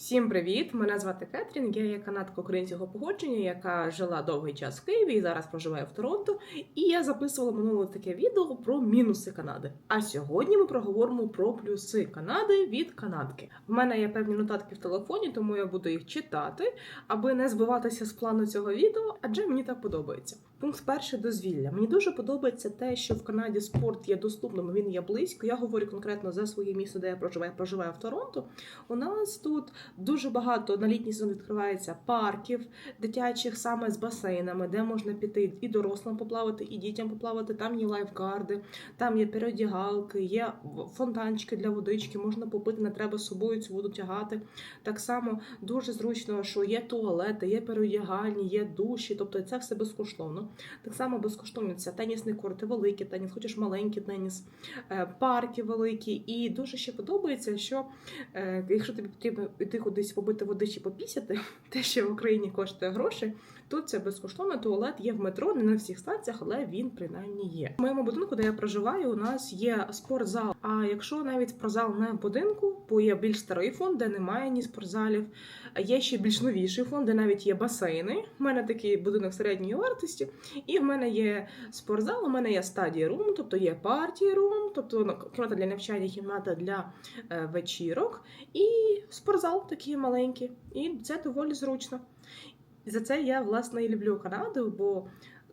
Всім привіт! Мене звати Кетрін. Я є канадка українського походження, яка жила довгий час в Києві і зараз проживає в Торонто. І я записувала минуле таке відео про мінуси Канади. А сьогодні ми проговоримо про плюси Канади від канадки. В мене є певні нотатки в телефоні, тому я буду їх читати, аби не збиватися з плану цього відео, адже мені так подобається. Пункт перший дозвілля. Мені дуже подобається те, що в Канаді спорт є доступним, він є близько. Я говорю конкретно за своє місто, де я проживаю. Проживаю в Торонто. У нас тут дуже багато на літній сезон відкривається парків дитячих саме з басейнами, де можна піти і дорослим поплавати, і дітям поплавати. Там є лайфгарди, там є переодягалки, є фонтанчики для водички, можна попити, не треба з собою цю воду тягати. Так само дуже зручно, що є туалети, є переодягальні, є душі, тобто це все безкоштовно. Так само безкоштовно це тенісні корти, великий теніс, хочеш маленький теніс, е, парки великі. І дуже ще подобається, що е, якщо тобі потрібно йти кудись побити води чи попісяти, те, що в Україні коштує гроші, тут це безкоштовно. Туалет є в метро, не на всіх станціях, але він принаймні є. В моєму будинку, де я проживаю, у нас є спортзал. А якщо навіть про зал не в будинку, бо є більш старий фонд, де немає ні спортзалів, є ще більш новіший фонд, де навіть є басейни. У мене такий будинок середньої вартості, і в мене є спортзал, у мене є стадія рум, тобто є партії рум, тобто ну, кімната для навчання, кімната для е, вечірок, і спортзал такий маленький. І це доволі зручно. І за це я власне і люблю Канаду, бо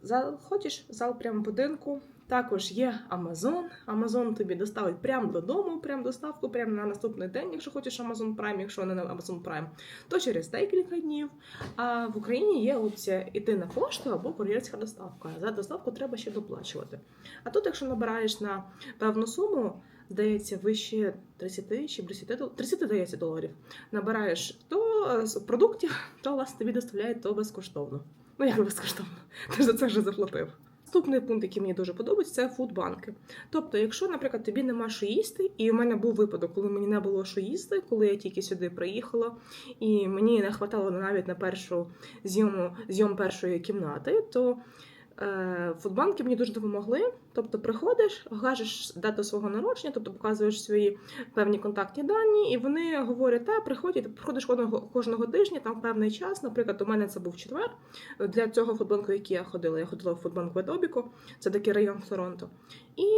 зал хочеш зал прямо будинку. Також є Amazon. Amazon тобі доставить прямо додому, прямо доставку, прямо на наступний день, якщо хочеш Amazon Prime, якщо не на Amazon Prime, то через декілька днів. А в Україні є опція йти на пошту або кур'єрська доставка. За доставку треба ще доплачувати. А тут, якщо набираєш на певну суму, здається, вище 30 чи 10, 30 здається, доларів, набираєш то з продуктів, то власне тобі доставляють то безкоштовно. Ну як безкоштовно? Ти за це вже заплатив. Наступний пункт, який мені дуже подобається, це фудбанки. Тобто, якщо, наприклад, тобі нема що їсти, і у мене був випадок, коли мені не було що їсти, коли я тільки сюди приїхала, і мені не хватало навіть на першу зйому зйом першої кімнати, то е, фудбанки мені дуже допомогли. Тобто, приходиш, кажеш дату свого народження, тобто показуєш свої певні контактні дані, і вони говорять, та приходь, і ти приходиш кожного кожного тижня, там певний час. Наприклад, у мене це був четвер. Для цього футбанку, який я ходила, я ходила в футбанк Ведобіко, це такий район в Торонто. І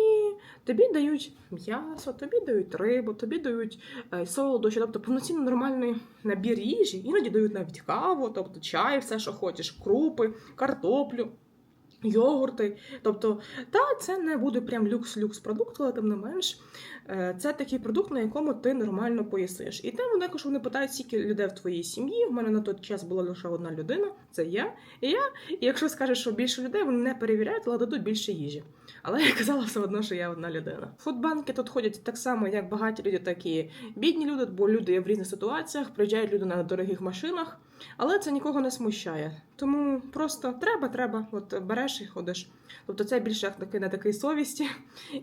тобі дають м'ясо, тобі дають рибу, тобі дають е, солодощі, тобто повноцінно нормальний набір їжі, іноді дають навіть каву, тобто чай, все, що хочеш, крупи, картоплю. Йогурти, тобто, та це не буде прям люкс-люкс продукт, але тим не менш, е, це такий продукт, на якому ти нормально поїсиш. І там також вони питають, скільки людей в твоїй сім'ї. В мене на той час була лише одна людина, це я. І я, і якщо скажеш, що більше людей, вони не перевіряють, але дадуть більше їжі. Але я казала все одно, що я одна людина. Фудбанки тут ходять так само, як багаті люди, так і бідні люди, бо люди є в різних ситуаціях, приїжджають люди на дорогих машинах, але це нікого не смущає. Тому просто треба, треба, от береш і ходиш. Тобто це більше таки на такій совісті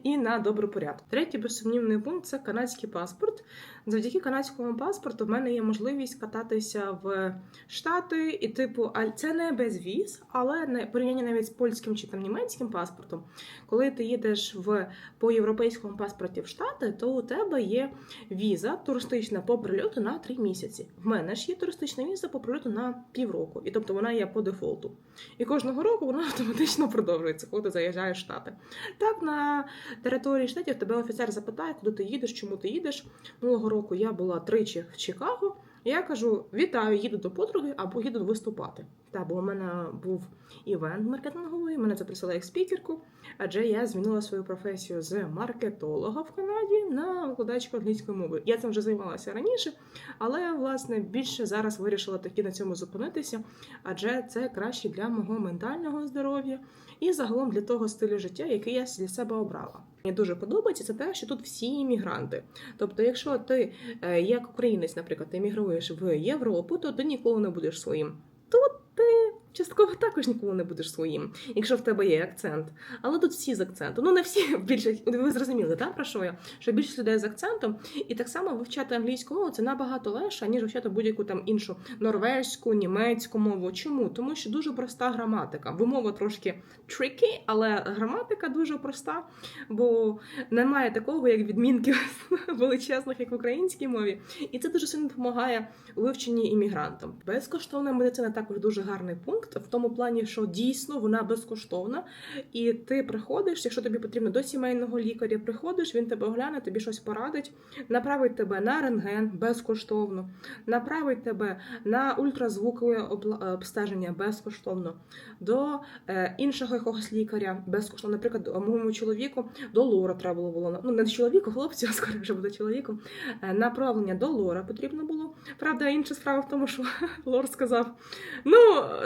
і на добрий порядок. Третій безсумнівний пункт це канадський паспорт. Завдяки канадському паспорту в мене є можливість кататися в Штати, і типу, це не без віз, але не порівняння навіть з польським чи там німецьким паспортом. Коли ти їдеш в по європейському паспорті в Штати, то у тебе є віза туристична по прильоту на 3 місяці. В мене ж є туристична віза по прильоту на півроку, і тобто вона є по дефолту. І кожного року вона автоматично продовжується, коли ти заїжджаєш в Штати. Так, на території штатів тебе офіцер запитає, куди ти їдеш, чому ти їдеш. Минулого року я була тричі в Чикаго. І я кажу: вітаю, їду до подруги або їду виступати. Та, бо у мене був івент маркетинговий, мене запросили як спікерку, адже я змінила свою професію з маркетолога в Канаді на викладачку англійської мови. Я цим вже займалася раніше, але власне більше зараз вирішила таки на цьому зупинитися, адже це краще для мого ментального здоров'я і загалом для того стилю життя, який я для себе обрала. Мені дуже подобається це те, що тут всі іммігранти. Тобто, якщо ти е, як українець, наприклад, емігруєш в Європу, то ти ніколи не будеш своїм. Тут ти частково також ніколи не будеш своїм, якщо в тебе є акцент. Але тут всі з акцентом. Ну не всі більше ви зрозуміли, так, про що я? Що більшість людей з акцентом, і так само вивчати англійську мову це набагато легше, ніж вивчати будь-яку там іншу норвезьку, німецьку мову. Чому? Тому що дуже проста граматика. Вимова трошки tricky, але граматика дуже проста, бо немає такого, як відмінків величезних, як в українській мові. І це дуже сильно допомагає вивченні іммігрантам. Безкоштовна медицина також дуже гарний пункт в тому плані, що дійсно вона безкоштовна, і ти приходиш, якщо тобі потрібно до сімейного лікаря, приходиш, він тебе огляне, тобі щось порадить, направить тебе на рентген безкоштовно, направить тебе на ультразвукове обстеження безкоштовно, до е, іншого якогось лікаря безкоштовно. Наприклад, моєму чоловіку до лора треба було ну не чоловіку, хлопцю, а скоріше вже буде чоловіком. е, Направлення до лора потрібно було. Правда, інша справа в тому, що лор сказав: ну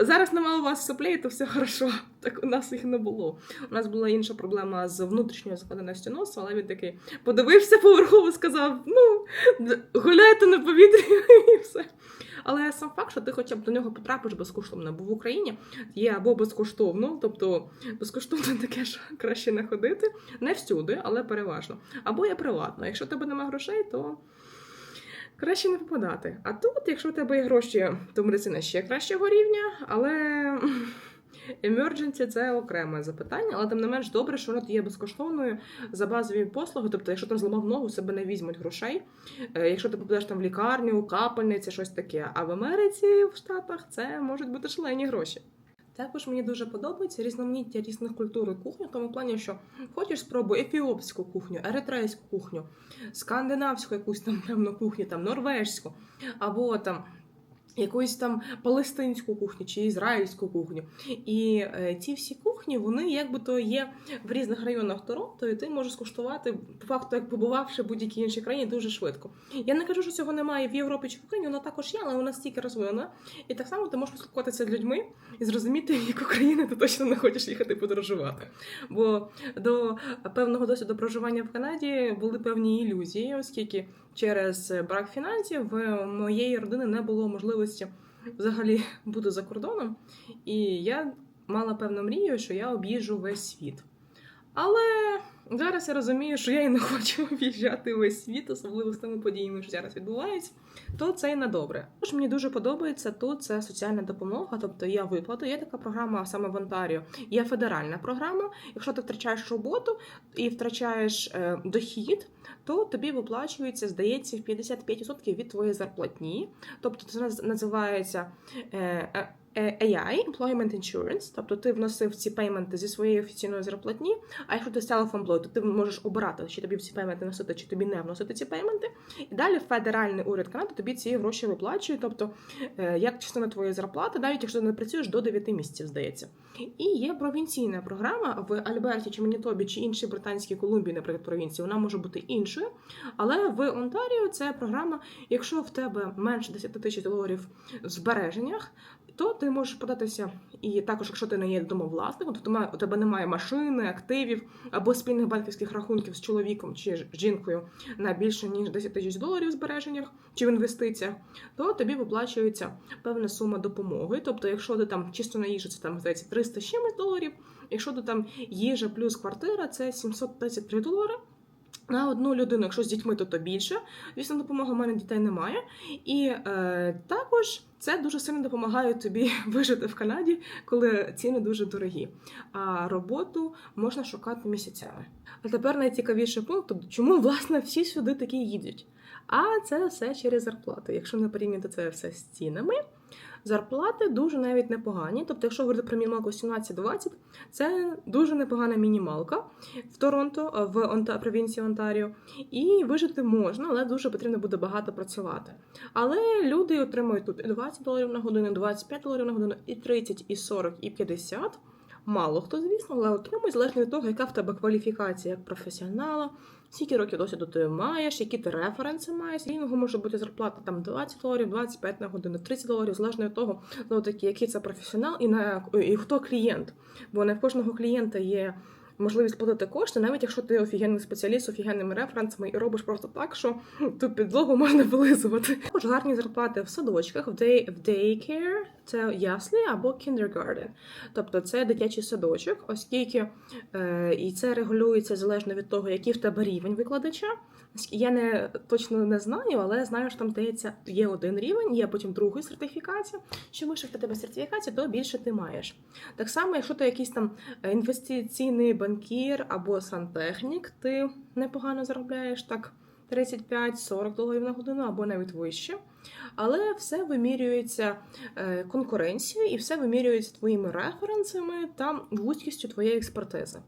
зараз нема у вас соплей, то все хорошо. Так у нас їх не було. У нас була інша проблема з внутрішньою закладеності носу, але він такий подивився поверхово, сказав: ну гуляйте на повітрі і все. Але сам факт, що ти хоча б до нього потрапиш безкоштовно, бо в Україні є або безкоштовно, тобто безкоштовно таке ж краще не ходити, не всюди, але переважно. Або є приватно. Якщо тебе немає грошей, то краще не попадати. А тут, якщо у тебе є гроші, то медицина ще кращого рівня, але emergency – це окреме запитання, але тим не менш добре, що вона є безкоштовною за базові послуги. Тобто, якщо ти зламав ногу, себе не візьмуть грошей. Е, Якщо ти попадеш там в лікарню, капельниці, щось таке. А в Америці, в Штатах, це можуть бути шалені гроші. Також мені дуже подобається різноманіття різних культур і кухні, в тому плані, що хочеш спробуй ефіопську кухню, еритрейську кухню, скандинавську якусь там певну кухню, там норвежську, або там якусь там палестинську кухню чи ізраїльську кухню. І е, ці всі кухні, вони якби то є в різних районах Торонто, і ти можеш скуштувати по факту, як побувавши в будь-якій іншій країні, дуже швидко. Я не кажу, що цього немає в Європі чи в Україні, воно також є, але вона стільки розвинена. І так само ти можеш поспілкуватися з людьми і зрозуміти, в яку країну ти точно не хочеш їхати подорожувати. Бо до певного досвіду проживання в Канаді були певні ілюзії, оскільки через брак фінансів в моєї родини не було можливості взагалі бути за кордоном. І я мала певну мрію, що я об'їжджу весь світ. Але зараз я розумію, що я і не хочу об'їжджати весь світ, особливо з тими подіями, що зараз відбуваються, то це і на добре. Тож мені дуже подобається тут це соціальна допомога, тобто є виплата, є така програма саме в Онтаріо, є федеральна програма. Якщо ти втрачаєш роботу і втрачаєш е, дохід, то тобі виплачується, здається, в 55% від твоєї зарплатні. Тобто це наз- називається е, е, AI, Employment Insurance, тобто ти вносив ці пейменти зі своєї офіційної зарплатні, а якщо ти self-employed, то ти можеш обирати, чи тобі ці пейменти носити, чи тобі не вносити ці пейменти. І далі федеральний уряд Канади тобі ці гроші виплачує, тобто е, як частина твоєї зарплати, навіть якщо ти не працюєш до 9 місяців, здається. І є провінційна програма в Альберті чи Манітобі, чи іншій британській Колумбії, наприклад, провінції, вона може бути іншою. Але в Онтаріо це програма, якщо в тебе менше 10 тисяч доларів в збереженнях, то ти можеш податися. І також, якщо ти не є домовласником, тобто ма- у тебе немає машини, активів або спільних банківських рахунків з чоловіком чи жінкою на більше ніж 10 тисяч доларів в збереженнях чи в інвестиціях, то тобі виплачується певна сума допомоги. Тобто, якщо ти там чисто на їжу, це там здається 300 з чимось доларів. Якщо ти там їжа плюс квартира, це 733 долари. На одну людину, якщо з дітьми, то то більше. Звісно, допомоги в мене дітей немає. І е, також це дуже сильно допомагає тобі вижити в Канаді, коли ціни дуже дорогі. А роботу можна шукати місяцями. А тепер найцікавіший пункт, тобто, чому власне всі сюди такі їдуть. А це все через зарплати. Якщо не порівняти це все з цінами, зарплати дуже навіть непогані. Тобто, якщо говорити про мінімалку 17-20, це дуже непогана мінімалка в Торонто, е, в Онта, провінції Онтаріо. І вижити можна, але дуже потрібно буде багато працювати. Але люди отримують тут і 20 доларів на годину, і 25 доларів на годину, і 30, і 40, і 50. Мало хто, звісно, але отримує залежно від того, яка в тебе кваліфікація як професіонала, скільки років досвіду ти маєш, які ти референси маєш. Рівного може бути зарплата там 20 доларів, 25 на годину, 30 доларів, залежно від того, ну, такі, який це професіонал і, на, і хто клієнт. Бо не в кожного клієнта є можливість платити кошти, навіть якщо ти офігенний спеціаліст з офігенними референсами і робиш просто так, що ту підлогу можна вилизувати. Також гарні зарплати в садочках, в day, в daycare це яслі або kindergarten. Тобто це дитячий садочок, оскільки е, і це регулюється залежно від того, який в тебе рівень викладача. Я не точно не знаю, але знаю, що там здається, є один рівень, є потім другий сертифікація. Що вище в тебе сертифікація, то більше ти маєш. Так само, якщо ти якийсь там інвестиційний банкір або сантехнік, ти непогано заробляєш так 35-40 доларів на годину або навіть вище. Але все вимірюється е, конкуренцією і все вимірюється твоїми референсами та вузькістю твоєї експертизи.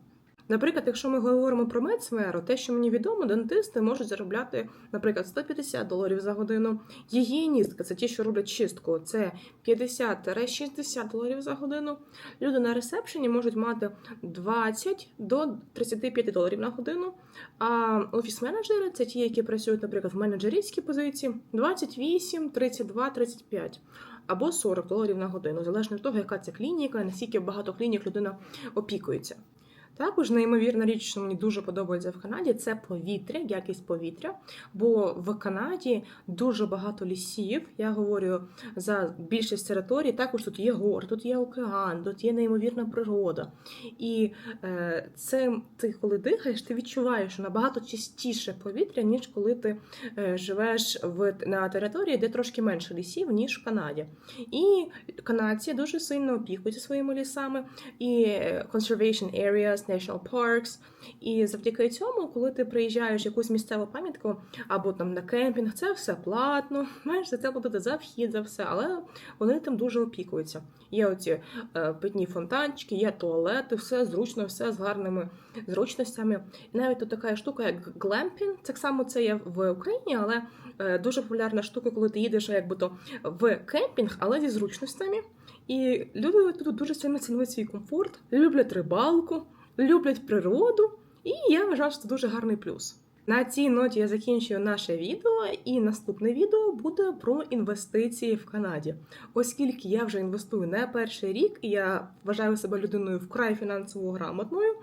Наприклад, якщо ми говоримо про медсферу, те, що мені відомо, дентисти можуть заробляти, наприклад, 150 доларів за годину. Гігієністка це ті, що роблять чистку, це 50-60 доларів за годину. Люди на ресепшені можуть мати 20 до 35 доларів на годину. А офіс-менеджери це ті, які працюють, наприклад, в менеджерській позиції 28, 32, 35 або 40 доларів на годину, залежно від того, яка це клініка, наскільки багато клінік людина опікується. Також неймовірна річ, що мені дуже подобається в Канаді, це повітря, якість повітря. Бо в Канаді дуже багато лісів. Я говорю за більшість територій. Також тут є гори, тут є океан, тут є неймовірна природа. І е, це ти, коли дихаєш, ти відчуваєш що набагато чистіше повітря, ніж коли ти е, живеш в на території, де трошки менше лісів, ніж в Канаді. І канадці дуже сильно опікуються своїми лісами і е, conservation areas, national parks. І завдяки цьому, коли ти приїжджаєш в якусь місцеву пам'ятку або там на кемпінг, це все платно. Маєш за це платити за вхід, за все, але вони там дуже опікуються. Є оці е, питні фонтанчики, є туалети, все зручно, все з гарними зручностями. І навіть тут така штука, як глемпінг. Так само це є в Україні, але е, дуже популярна штука, коли ти їдеш якби то в кемпінг, але зі зручностями. І люди тут дуже сильно цінують свій комфорт, люблять рибалку, люблять природу, і я вважаю, що це дуже гарний плюс. На цій ноті я закінчую наше відео, і наступне відео буде про інвестиції в Канаді. Оскільки я вже інвестую не перший рік, я вважаю себе людиною вкрай фінансово грамотною,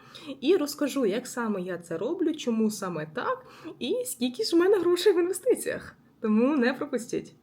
і розкажу, як саме я це роблю, чому саме так, і скільки ж в мене грошей в інвестиціях. Тому не пропустіть.